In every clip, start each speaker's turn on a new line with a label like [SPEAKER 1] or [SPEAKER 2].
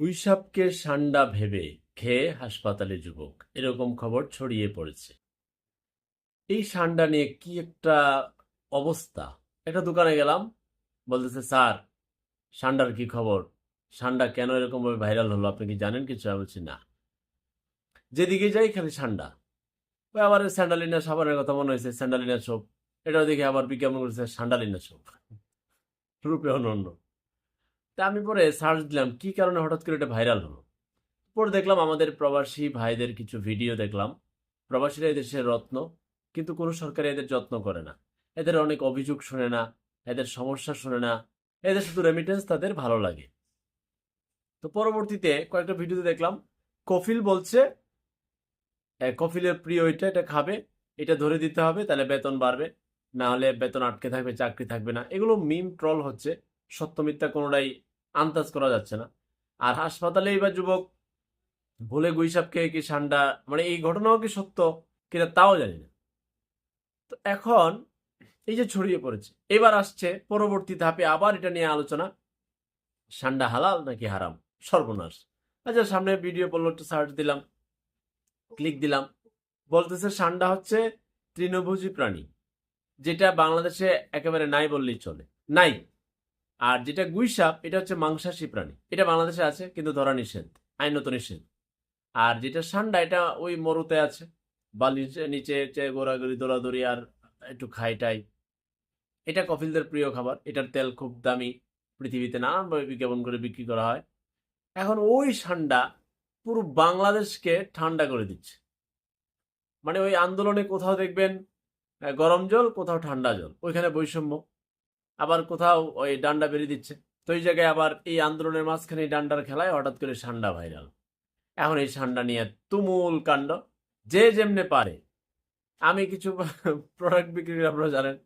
[SPEAKER 1] উইসাপকে সান্ডা ভেবে খেয়ে হাসপাতালে যুবক। এরকম খবর ছড়িয়ে পড়েছে। এই সান্ডা নিয়ে কি একটা অবস্থা? একটা দোকানে গেলাম, বলতেছে, স্যার, সান্ডার কি খবর? সান্ডা কেন এরকম ভাবে ভাইরাল হলো? আপনি কি জানেন কিছু? আমি বলছি, না। যেদিকে যাই খালি সান্ডা। ওই আবার স্যান্ডালিনা সাবানের কথা মনে হয়েছে, স্যান্ডালিনা সোপ এটাও দেখে আবার বিজ্ঞাপন করেছে, স্যান্ডালিনা সোপ রূপে অনন্য। তা আমি পরে সার্চ দিলাম, কি কারণে হঠাৎ করে এটা ভাইরাল হলো? পরে দেখলাম আমাদের প্রবাসী ভাইদের কিছু ভিডিও দেখলাম। প্রবাসীরা এদেশের রত্ন, কিন্তু কোনো সরকার এদের যত্ন করে না। এদের অনেক অভিযোগ শোনে না, এদের সমস্যা শোনে না, এদের শুধু রেমিটেন্স তাদের ভালো লাগে। তো পরবর্তীতে কয়েকটা ভিডিওতে দেখলাম, কফিল বলছে কফিলের প্রিয় এটা এটা খাবে, এটা ধরে দিতে হবে, তাহলে বেতন বাড়বে, না হলে বেতন আটকে থাকবে, চাকরি থাকবে না। এগুলো মিম ট্রল হচ্ছে, সত্য মিথ্যা কোনোটাই আন্দাজ করা যাচ্ছে না। আর হাসপাতালে এবার যুবক ভুলে গুইসাপ খেয়ে কি ঠান্ডা মানে এই ঘটনাও কি সত্য কিনা তাও জানি না। তো এখন এই যে ছড়িয়ে পড়েছে, এবার আসছে পরবর্তী ধাপে আবার এটা নিয়ে আলোচনা। সান্ডা হালাল নাকি হারাম? সর্বনাশ। আচ্ছা সামনে ভিডিও বলল, একটু সার্চ দিলাম ক্লিক দিলাম। বলতেছে সান্ডা হচ্ছে তৃণভোজী প্রাণী, যেটা বাংলাদেশে একেবারে নাই বললেই চলে। নাই। আর যেটা গুইসাপ, এটা হচ্ছে মাংসাশী প্রাণী। এটা বাংলাদেশে আছে, কিন্তু ধরা নিষেধ, আইনত নিষেধ। আর যেটা সান্ডা, এটা ওই মরুতে আছে, বা নিচে গোড়াগড়ি দৌড়াদৌড়ি আর একটু খাইটাই এটা কফিলদের প্রিয় খাবার, এটার তেল খুব দামি, পৃথিবীতে নানানভাবে বিজ্ঞাপন করে বিক্রি করা হয়। এখন ওই ঠান্ডা পুরো বাংলাদেশকে ঠান্ডা করে দিচ্ছে। মানে ওই আন্দোলনে কোথাও দেখবেন গরম জল, কোথাও ঠান্ডা জল, ওইখানে বৈষম্য। আবার কোথাও ওই ডান্ডা বেরিয়ে দিচ্ছে। তো এই জায়গায় আবার এই আন্দোলনের মাঝখানে ডান্ডার খেলায় হঠাৎ করে ঠান্ডা ভাইরাল। এখন এই সান্ডা নিয়ে তুমুল কাণ্ড। যে যেমনে পারে। আমি কিছু প্রোডাক্ট বিক্রি করি আপনারা জানেন।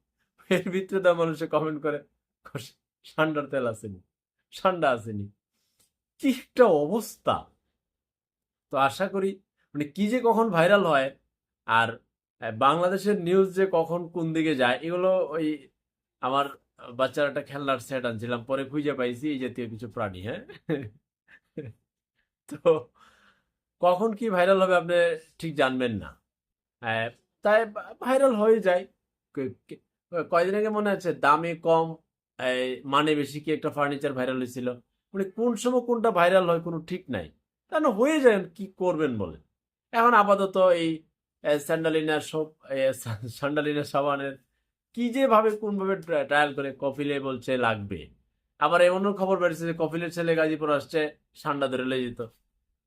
[SPEAKER 1] এর ভিতরে তো মানুষে কমেন্ট করে সান্ডার তেল আসেনি ঠান্ডা আসেনি। কি একটা অবস্থা। তো আশা করি মানে কি যে কখন ভাইরাল হয় আর বাংলাদেশের নিউজ যে কখন কোন দিকে যায়, এগুলো ওই আমার বাচ্চার একটা খেলনার সেট আনছিলাম পরে খুঁজে পাইছি এই জাতীয় কিছু প্রাণী হ্যাঁ? তো কখন কি ভাইরাল হবে আপনি ঠিক জানবেন না। আহ, তাই ভাইরাল হয়ে যায়। কয়দিন আগে মনে আছে দামে কম মানে বেশি কি একটা ফার্নিচার ভাইরাল হয়েছিল। মানে কোন সময় কোনটা ভাইরাল হয় কোনো ঠিক নাই। কেন হয়ে যায় কি করবেন বলে এখন আপাতত এই স্যান্ডালিনার সব স্যান্ডালিনার সাবানের কি যে ভাবে, কোনভাবে ট্রায়াল করে কফিলে বলছে লাগবে। আবার এমনও খবর বেরিয়েছে যে কফিলের ছেলে গাজীপুর আসছে, সান্ডা ধরে লেগে যেত।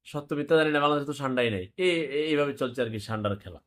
[SPEAKER 1] সত্য মিথ্যা জানি না, বাংলাদেশে তো সান্ডাই নেই। এই এইভাবে চলছে আর কি সান্ডার খেলা।